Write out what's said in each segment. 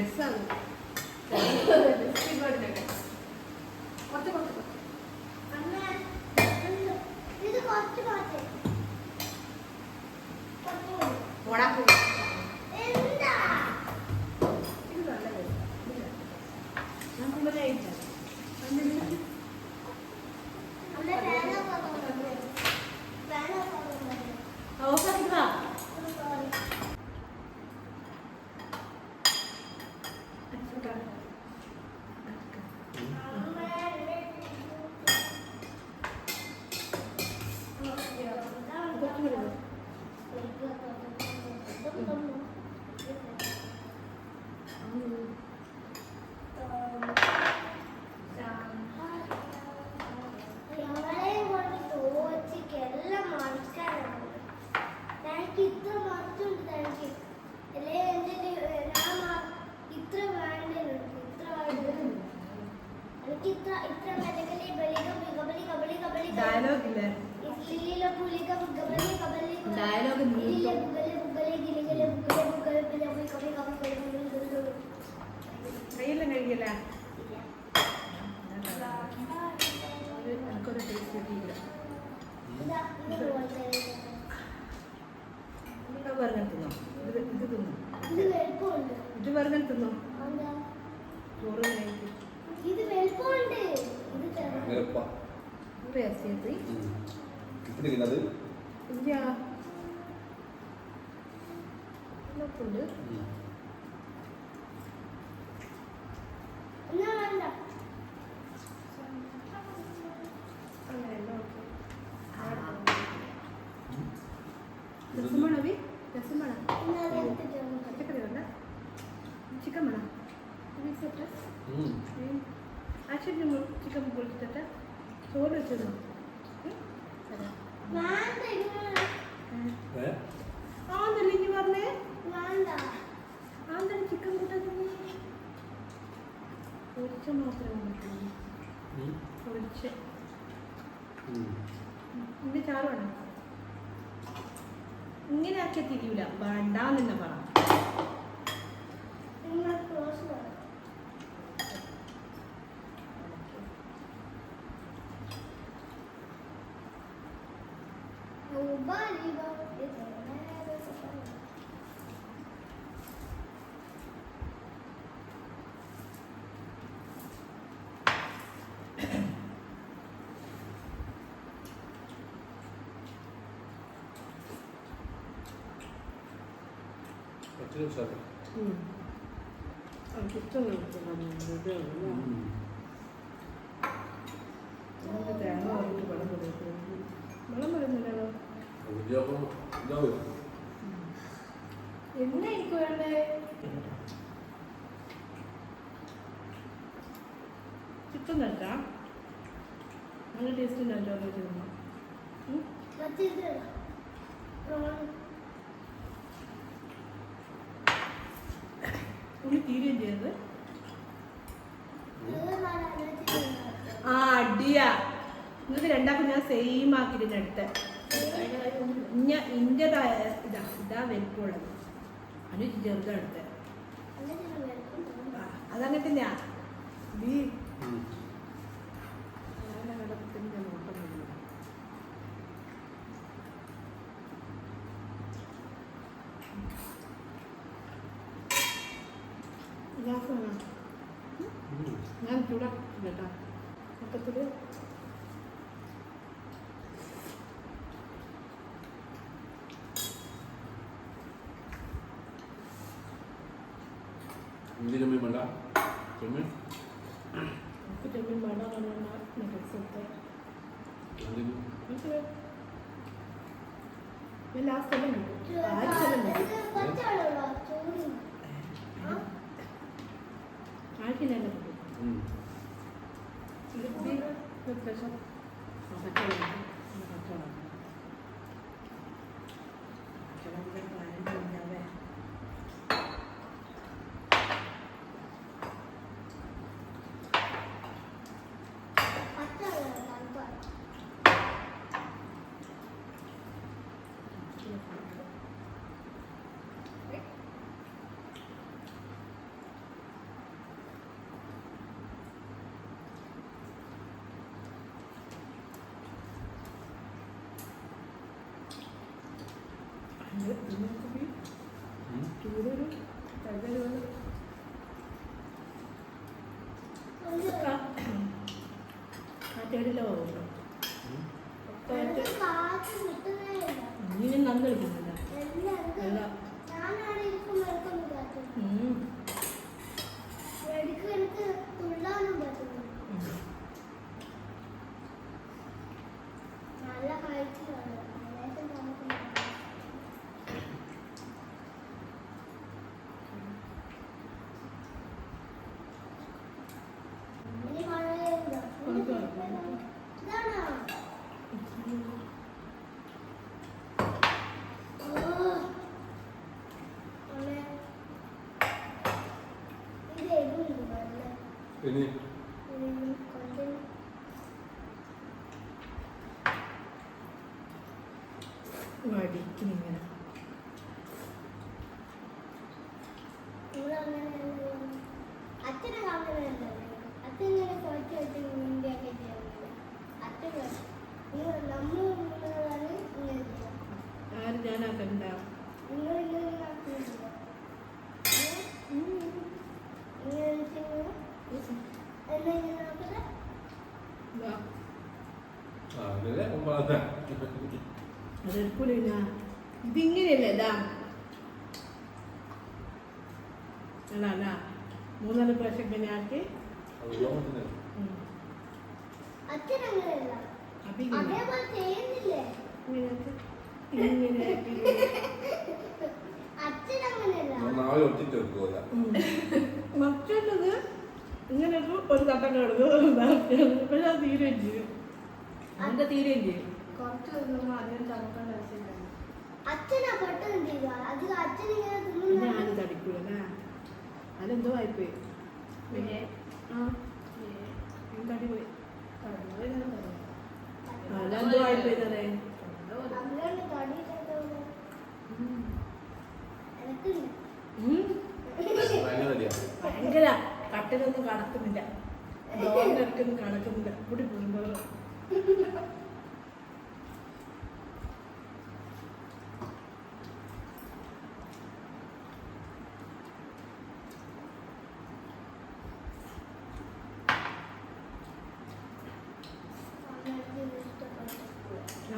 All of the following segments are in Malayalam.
രസമാണ് കുറച്ച് എനിക്കൊരു ടേസ്റ്റ് കിട്ടിയില്ല. വെറുതെ തിന്നോ. ഇത് ഇത് തിന്നോ. ഇത് വെറുതെ തിന്നോ. ചോറ് ഇത് വെളുപ്പമുണ്ട് ഇല്ല. ഉപ്പുണ്ട് ചിക്കൻ വേണോ. ആക്ച്വലി ചിക്കൻ പൊളിച്ചിട്ട് ചോറ് വെച്ചതോ. വേണ്ട ഇങ്ങനെ ഏ? ആന്നല്ലേ ഇനി പറഞ്ഞേ? വേണ്ട. ചിക്കൻ കൂട്ടാൻ പൊരിച്ച മാത്രമേ പൊരിച്ച് ഇതിന്റെ ചാറ് വേണം. ഇങ്ങനെ ആക്കിയ തിരിയൂല. വേണ്ടാന്ന് പറ. Somebody but it don't matter. Somebody. 지금 잘 음. 아, 걱정을 못하는 거죠. 그런데 안 하고 말아버려도 말아버려도 ഉദ്യോഗം ഇതാവും. എന്നാ എനിക്ക് വേണ്ടേ? കഴിച്ചാ നല്ല ടേസ്റ്റ് ഉണ്ടല്ലോ പ്രോൺ ഉള്ളി തീരുകയും ചെയ്യരുത്? ആ അടിയാ. എന്നിട്ട് രണ്ടാക്കും ഞാൻ സെയിം ആക്കിയിട്ട് അടുത്ത് ഇഞ്ഞ ഇന്റെതായ ഇതാ ഇതാ വലിപ്പമുള്ളത്. അനു ചെറുതെടുത്ത് അതങ്ങനെ തന്നെയാ ഉം. ഞാൻ ചൂടാ കേട്ടാ. പക്കത്തിൽ hindi kami mala. Kami? Hindi kami mala, ano na, nag-resulta. Hindi mo? Hindi मैं लास्ट सेवन हूँ आज सेवन हूँ आज ही नहीं लगती तो प्रेशर बच्चा बच्चा बच्चा കാറ്റ് കിട്ടുന്നേയില്ല. ഇനി എല്ലാം ഇത് എല്ലാം ഞാനവിടെ ഇരിക്കുമ്പോൾ എനിക്കൊന്നും കാറ്റ് ഉം. ഇങ്ങനെ ചെയ്യുക. ആര് ഞാനാക്കണ്ട നിങ്ങൾ? ഇങ്ങനെ ഇതിങ്ങനെയല്ലേ ഇതാ? അല്ല അല്ല മൂന്നാൽ പ്രാവശ്യം പിന്നെ ആക്കി. മറ്റുള്ളത് ഇങ്ങനെ ഒരു തട്ടം കിടക്കും പക്ഷെ അത് തീരുകയും ചെയ്യും അതിന്റെ തീരുകയും ചെയ്യും കുറച്ച് അധികം ആവശ്യമില്ല അച്ഛനാ ചെയ്യുക? അത് തടിക്കൂല അതെന്തോ ആയിപ്പോയി. പിന്നെ? ആ. തടി പോയി അതെന്തോ ആയിപ്പോയി തന്നെ കട്ടിലൊന്നും കണക്കുന്നില്ല ഡോക്ടർക്കൊന്നും കണക്കുന്നില്ല കൂടി പോകുമ്പോൾ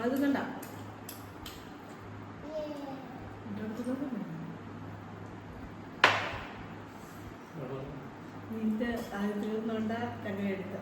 അത് കണ്ട? നിന്റെ അത് തീർന്നോണ്ട ചങ്ങ എടുത്ത